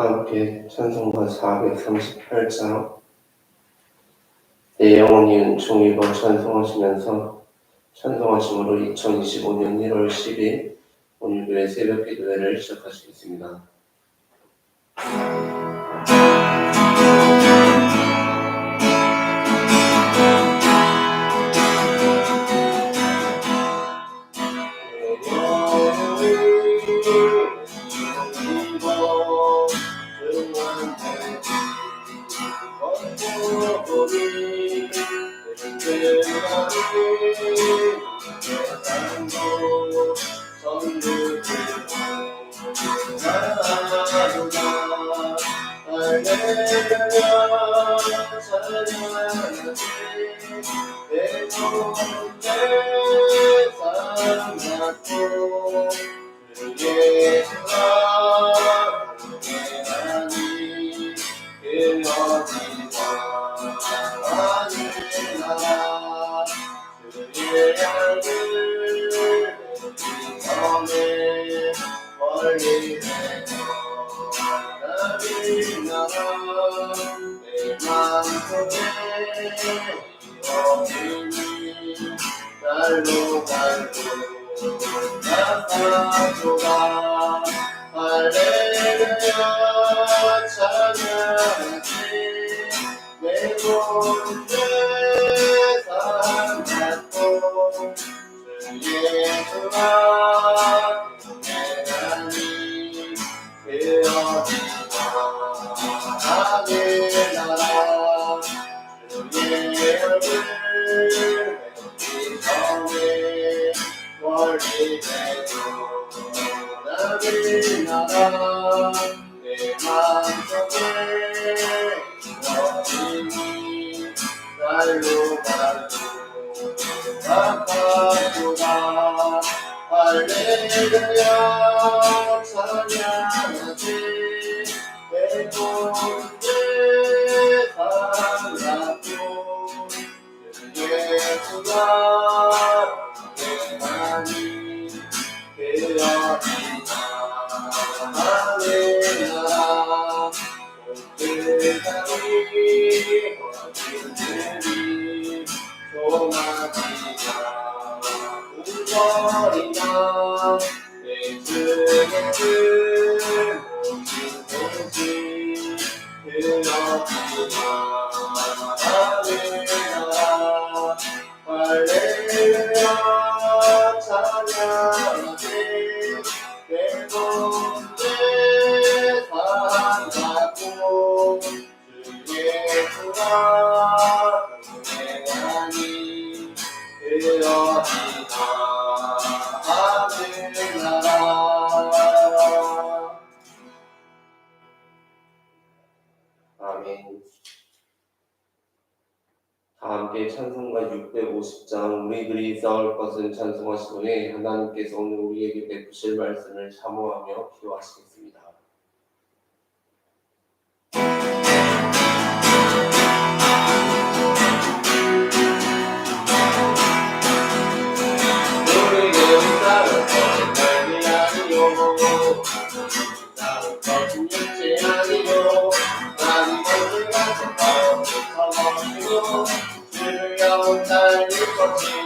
함께 찬송가 438장 내 영혼이 은총이고 찬송하시면서 찬송하심으로 2025년 1월 10일 오늘 교회 새벽 기도회를 시작하시겠습니다. Thank you. 날로 갈고 나가도가 할렐루야 찬양하지 내 몸에 사랑받고 주 예수가 내하니 되어지마 하늘 나라 주의 얼굴 멀리 되고 나를 나라 내 맘속에 이루어지니 날로 가고 바꿔주라 할렐루야 찬양하지 내 몸에 살았고 예수가 소망이나 우거리나 내 주의 것은 찬송하시노니 하나님께서 오늘 우리에게 베푸실 말씀을 사모하며 기도하시겠습니다. 우리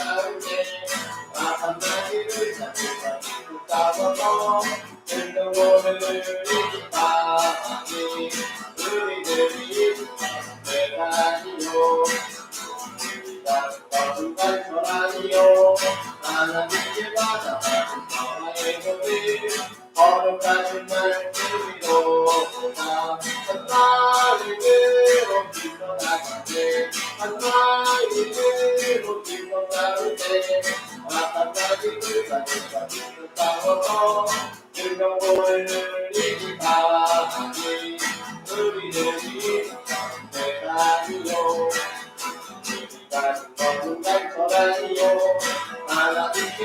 우주 떠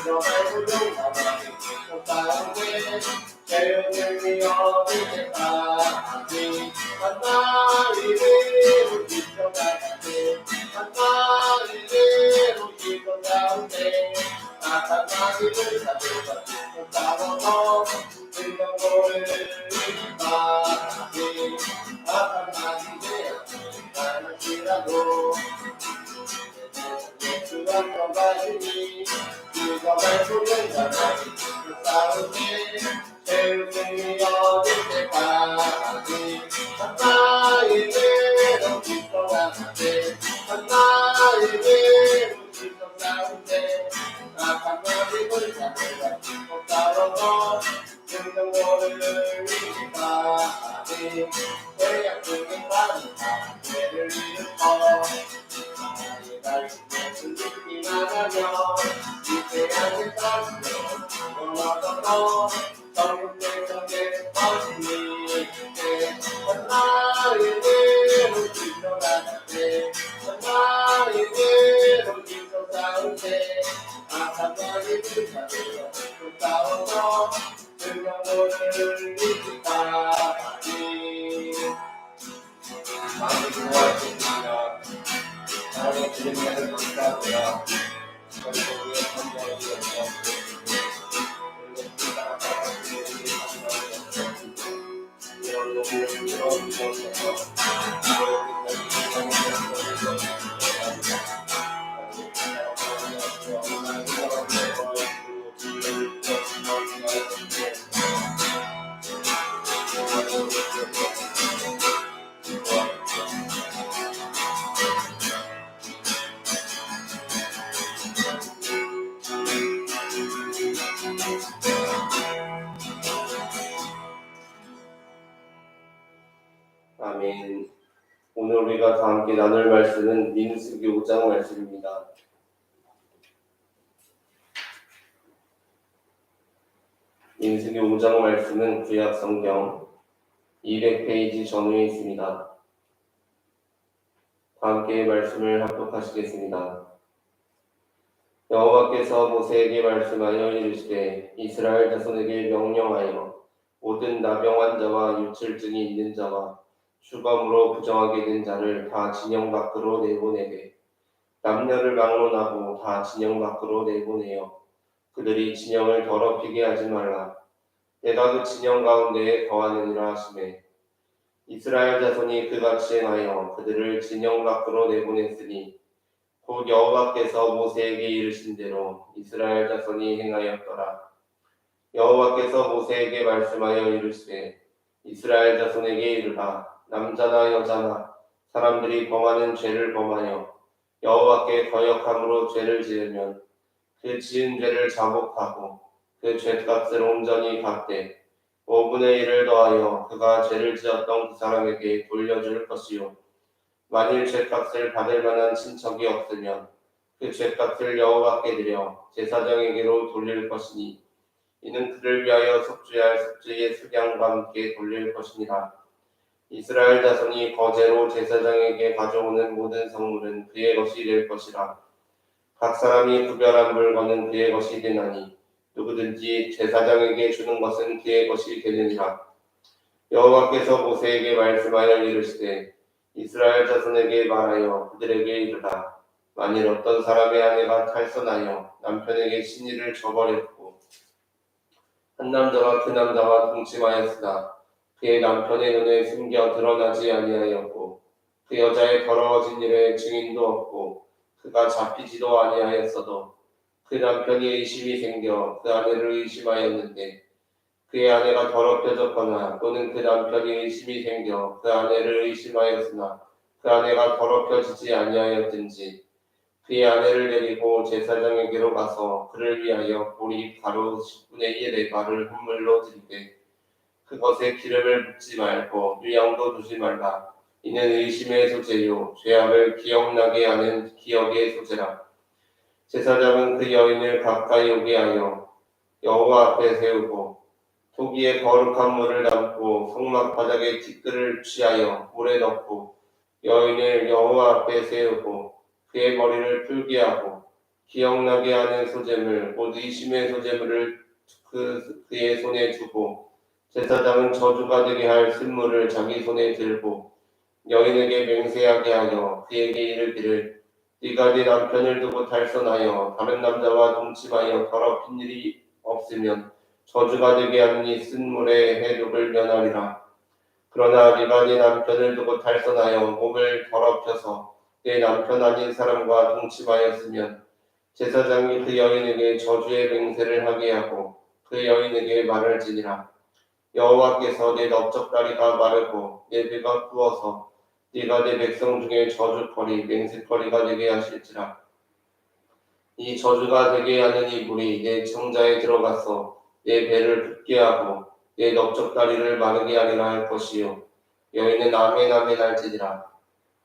하니요 하나님께 받아가는 너의 몸에 거룩하신 말씀이로다 하나님을 믿고 나가세 하나님을 믿 악한 don't be. 민수기 5장 말씀은 구약 성경 200페이지 전후에 있습니다. 다 함께 말씀을 합독하시겠습니다. 여호와께서 모세에게 말씀하여 이르시되 이스라엘 자손에게 명령하여 모든 나병 환자와 유출증이 있는 자와 주검으로 부정하게 된 자를 다 진영 밖으로 내보내되 남녀를 막론하고 다 진영 밖으로 내보내어 그들이 진영을 더럽히게 하지 말라. 그 진영 가운데에 거하느니라 하시매. 이스라엘 자손이 그같이 행하여 그들을 진영 밖으로 내보냈으니 곧 여호와께서 모세에게 이르신 대로 이스라엘 자손이 행하였더라. 여호와께서 모세에게 말씀하여 이르시되 이스라엘 자손에게 이르라. 남자나 여자나 사람들이 범하는 죄를 범하여 여호와께 거역함으로 죄를 지으면 그 지은 죄를 자복하고 그 죄값을 온전히 갚되 5분의 1을 더하여 그가 죄를 지었던 그 사람에게 돌려줄 것이요 만일 죄값을 받을 만한 친척이 없으면 그 죄값을 여호와께 드려 제사장에게로 돌릴 것이니 이는 그를 위하여 속죄할 속죄의 수량과 함께 돌릴 것이니라 이스라엘 자손이 거제로 제사장에게 가져오는 모든 성물은 그의 것이 될 것이라. 각 사람이 구별한 물건은 그의 것이 되나니 누구든지 제사장에게 주는 것은 그의 것이 되느니라. 여호와께서 모세에게 말씀하여 이르시되 이스라엘 자손에게 말하여 그들에게 이르라. 만일 어떤 사람의 아내가 탈선하여 남편에게 신의를 저버렸고 한 남자가 그 남자와 동침하였으나 그의 남편의 눈에 숨겨 드러나지 아니하였고 그 여자의 더러워진 일에 증인도 없고 그가 잡히지도 아니하였어도 그 남편이 의심이 생겨 그 아내를 의심하였는데 그의 아내가 더럽혀졌거나 또는 그 남편이 의심이 생겨 그 아내를 의심하였으나 그 아내가 더럽혀지지 아니하였든지 그의 아내를 데리고 제사장에게로 가서 그를 위하여 보리 가루 10분의 1의 발을 헌물로 드리되 그것에 기름을 붓지 말고 유양도 두지 말라. 이는 의심의 소재요 죄악을 기억나게 하는 기억의 소재라. 제사장은 그 여인을 가까이 오게 하여 여호와 앞에 세우고 토기에 거룩한 물을 담고 성막 바닥에 티끌을 취하여 물에 넣고 여인을 여호와 앞에 세우고 그의 머리를 풀게 하고 기억나게 하는 소재물 곧 의심의 소재물을 그, 그의 손에 주고 제사장은 저주가 되게 할 쓴물을 자기 손에 들고 여인에게 맹세하게 하여 그에게 이르기를 네가 네 남편을 두고 달선하여 다른 남자와 동침하여 더럽힌 일이 없으면 저주가 되게 하는 이 쓴물의 해독을 면하리라. 그러나 네가 네 남편을 두고 달선하여 몸을 더럽혀서 내 남편 아닌 사람과 동침하였으면 제사장이 그 여인에게 저주의 맹세를 하게 하고 그 여인에게 말할지니라. 여호와께서 내 넓적다리가 마르고 내 배가 부어서 네가 내 백성 중에 저주거리 맹세거리가 되게 하실지라. 이 저주가 되게 하는 이 물이 내 청자에 들어가서 내 배를 붓게 하고 내 넓적다리를 마르게 하리라 할 것이요. 여인은 아멘 아멘 할지니라.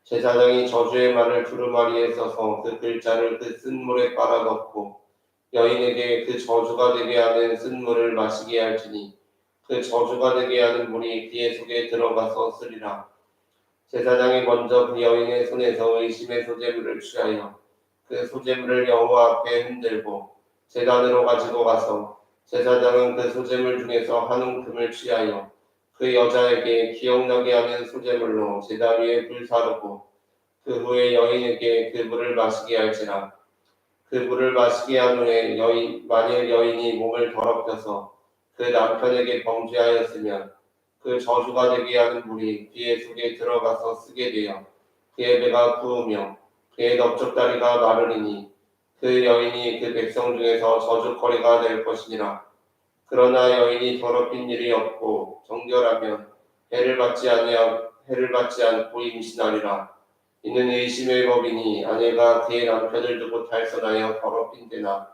제사장이 저주의 말을 두루마리에 써서 그 글자를 그 쓴물에 빨아 넣고 여인에게 그 저주가 되게 하는 쓴물을 마시게 할지니 그 저주가 되게 하는 물이 그의 속에 들어가서 쓰리라. 제사장이 먼저 그 여인의 손에서 의심의 소재물을 취하여 그 소재물을 여호와 앞에 흔들고 제단으로 가지고 가서 제사장은 그 소재물 중에서 한 움큼을 취하여 그 여자에게 기억나게 하는 소재물로 제단 위에 불사르고 그 후에 여인에게 그 물을 마시게 할지라. 그 물을 마시게 한 후에 여인 만일 여인이 몸을 더럽혀서 그 남편에게 범죄하였으면 그 저주가 되게 하는 물이 그의 속에 들어가서 쓰게 되어 그의 배가 부으며 그의 넓적다리가 마르리니 그 여인이 그 백성 중에서 저주거리가 될 것이니라. 그러나 여인이 더럽힌 일이 없고 정결하면 해를 받지 아니하 해를 받지 않고 임신하리라. 이는 의심의 법이니 아내가 그의 남편을 두고 달선하여 더럽힌 데나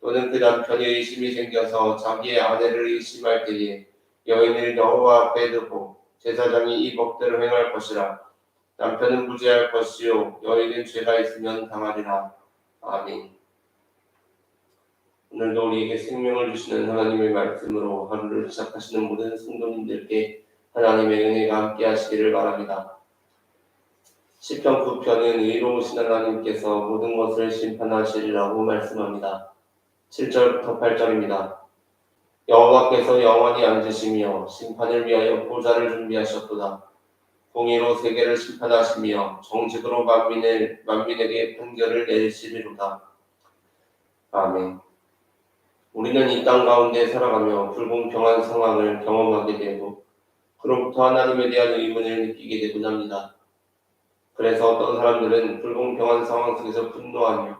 또는 그 남편이 의심이 생겨서 자기의 아내를 의심할 때에 여인을 여호와 앞에 두고 제사장이 이 법대로 행할 것이라 남편은 무죄할 것이요 여인은 죄가 있으면 당하리라 아멘 오늘도 우리에게 생명을 주시는 하나님의 말씀으로 하루를 시작하시는 모든 성도님들께 하나님의 은혜가 함께 하시기를 바랍니다. 시편 9편은 의로우신 하나님께서 모든 것을 심판하시리라고 말씀합니다. 7절부터 8절입니다. 여호와께서 영원히 앉으시며 심판을 위하여 보좌를 준비하셨도다. 공의로 세계를 심판하시며 정직으로 만민을, 만민에게 판결을 내리시리로다. 아멘. 우리는 이 땅 가운데 살아가며 불공평한 상황을 경험하게 되고 그로부터 하나님에 대한 의문을 느끼게 되곤 합니다. 그래서 어떤 사람들은 불공평한 상황 속에서 분노하며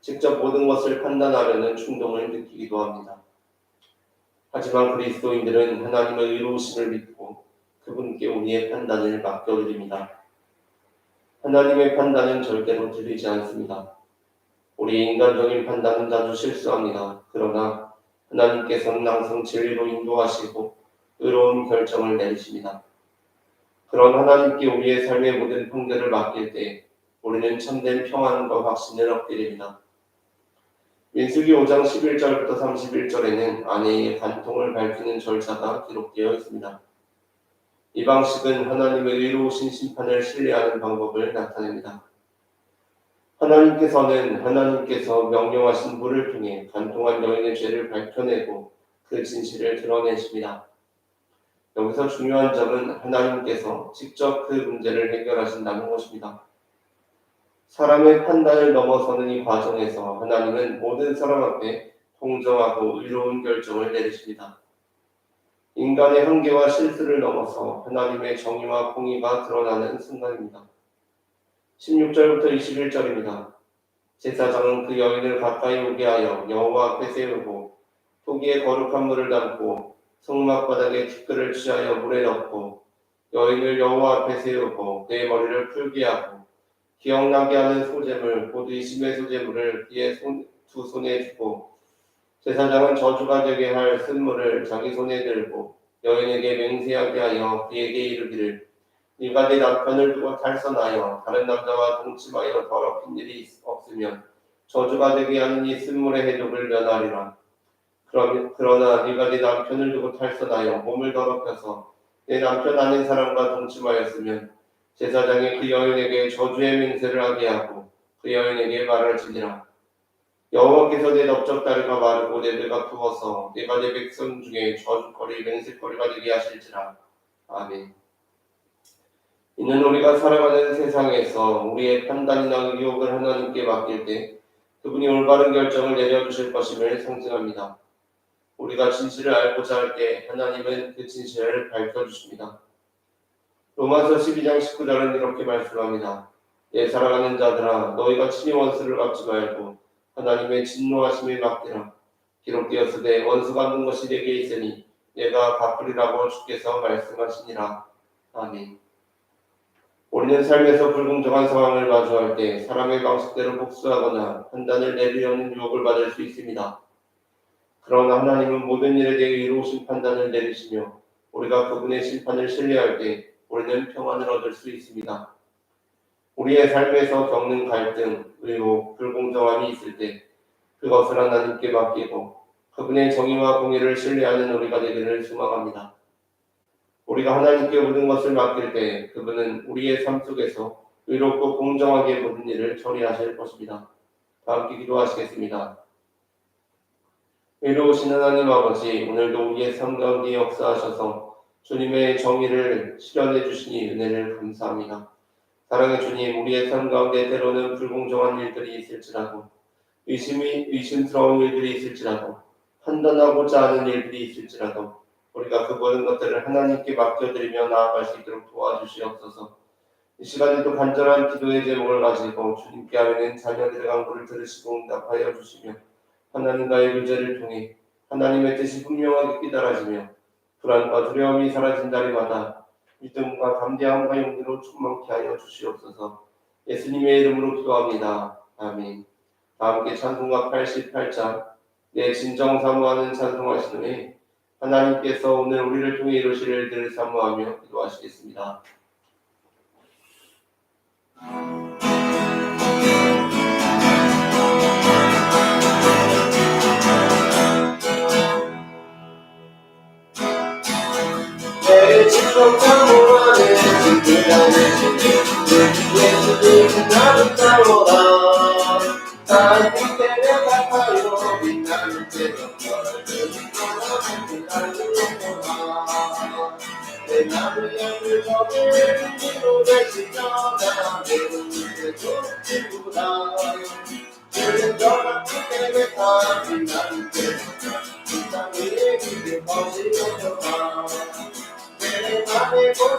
직접 모든 것을 판단하려는 충동을 느끼기도 합니다. 하지만 그리스도인들은 하나님의 의로우심을 믿고 그분께 우리의 판단을 맡겨드립니다. 하나님의 판단은 절대로 틀리지 않습니다. 우리 인간적인 판단은 자주 실수합니다. 그러나 하나님께서는 항상 진리로 인도하시고 의로운 결정을 내리십니다. 그런 하나님께 우리의 삶의 모든 판결을 맡길 때 우리는 참된 평안과 확신을 얻게 됩니다. 민수기 5장 11절부터 31절에는 아내의 간통을 밝히는 절차가 기록되어 있습니다. 이 방식은 하나님의 의로우신 심판을 신뢰하는 방법을 나타냅니다. 하나님께서는 하나님께서 명령하신 불을 통해 간통한 여인의 죄를 밝혀내고 그 진실을 드러내십니다. 여기서 중요한 점은 하나님께서 직접 그 문제를 해결하신다는 것입니다. 사람의 판단을 넘어서는 이 과정에서 하나님은 모든 사람 앞에 공정하고 의로운 결정을 내리십니다. 인간의 한계와 실수를 넘어서 하나님의 정의와 공의가 드러나는 순간입니다. 16절부터 21절입니다. 제사장은 그 여인을 가까이 오게 하여 여호와 앞에 세우고 토기에 거룩한 물을 담고 성막 바닥에 티끌을 취하여 물에 넣고 여인을 여호와 앞에 세우고 그의 머리를 풀게 하고 기억나게 하는 소재물 곧 의심의 소재물을 그의 손, 두 손에 주고 제사장은 저주가 되게 할 쓴물을 자기 손에 들고 여인에게 맹세하게 하여 그에게 이르기를 네가 네 남편을 두고 탈선하여 다른 남자와 동침하여 더럽힌 일이 있- 없으면 저주가 되게 하는 이 쓴물의 해독을 면하리라. 그러나 네가 네 남편을 두고 탈선하여 몸을 더럽혀서 내 남편 아닌 사람과 동침하였으면 제사장이 그 여인에게 저주의 맹세를 하게 하고 그 여인에게 말할지니라. 여호와께서 내 넓적 다리가 마르고 내 배가 부어서 내가 내 백성 중에 저주거리 맹세거리가 되게 하실지라. 아멘. 이는 우리가 살아가는 세상에서 우리의 판단이나 의욕을 하나님께 맡길 때 그분이 올바른 결정을 내려주실 것임을 상징합니다. 우리가 진실을 알고자 할 때 하나님은 그 진실을 밝혀주십니다. 로마서 12장 19절은 이렇게 말씀합니다. 내 사랑하는 자들아 너희가 친히 원수를 갚지 말고 하나님의 진노하심에 맡기라. 기록되었으되 원수가 는 것이 내게 있으니 내가 갚으리라고 주께서 말씀하시니라. 아멘. 우리는 삶에서 불공정한 상황을 마주할 때 사람의 방식대로 복수하거나 판단을 내리려는 유혹을 받을 수 있습니다. 그러나 하나님은 모든 일에 대해 의로우신 판단을 내리시며 우리가 그분의 심판을 신뢰할 때 우리는 평안을 얻을 수 있습니다. 우리의 삶에서 겪는 갈등, 의혹, 불공정함이 있을 때 그것을 하나님께 맡기고 그분의 정의와 공의를 신뢰하는 우리가 되기를 소망합니다. 우리가 하나님께 모든 것을 맡길 때 그분은 우리의 삶 속에서 의롭고 공정하게 모든 일을 처리하실 것입니다. 다 함께 기도하시겠습니다. 의로우신 하나님 아버지, 오늘도 우리의 삶 가운데 역사하셔서 주님의 정의를 실현해 주시니 은혜를 감사합니다. 사랑의 주님, 우리의 삶 가운데 때로는 불공정한 일들이 있을지라도 의심이 의심스러운 일들이 있을지라도 판단하고자 하는 일들이 있을지라도 우리가 그 모든 것들을 하나님께 맡겨드리며 나아갈 수 있도록 도와주시옵소서. 이 시간에도 간절한 기도의 제목을 가지고 주님께 하는 자녀들의 간구를 들으시고 응답하여 주시며 하나님과의 교제를 통해 하나님의 뜻이 분명하게 깨달아지며 불안과 두려움이 사라진 날마다 믿음과 담대함과 용기로 충만케 하여 주시옵소서. 예수님의 이름으로 기도합니다. 아멘. 다 함께 찬송가 88장 내 진정 사모하는 찬송하시노니 하나님께서 오늘 우리를 통해 이루실 일들을 사모하며 기도하시겠습니다. 내 진정 사모하는 진실하는 주님 예수님 나를 따로라 하나님 때문에 때로 내 남은 양을 거들 위로 되시잖아 내 눈에 좋지구나. 그는 너가 때문에 다 빛나는 때로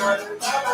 Bye-bye.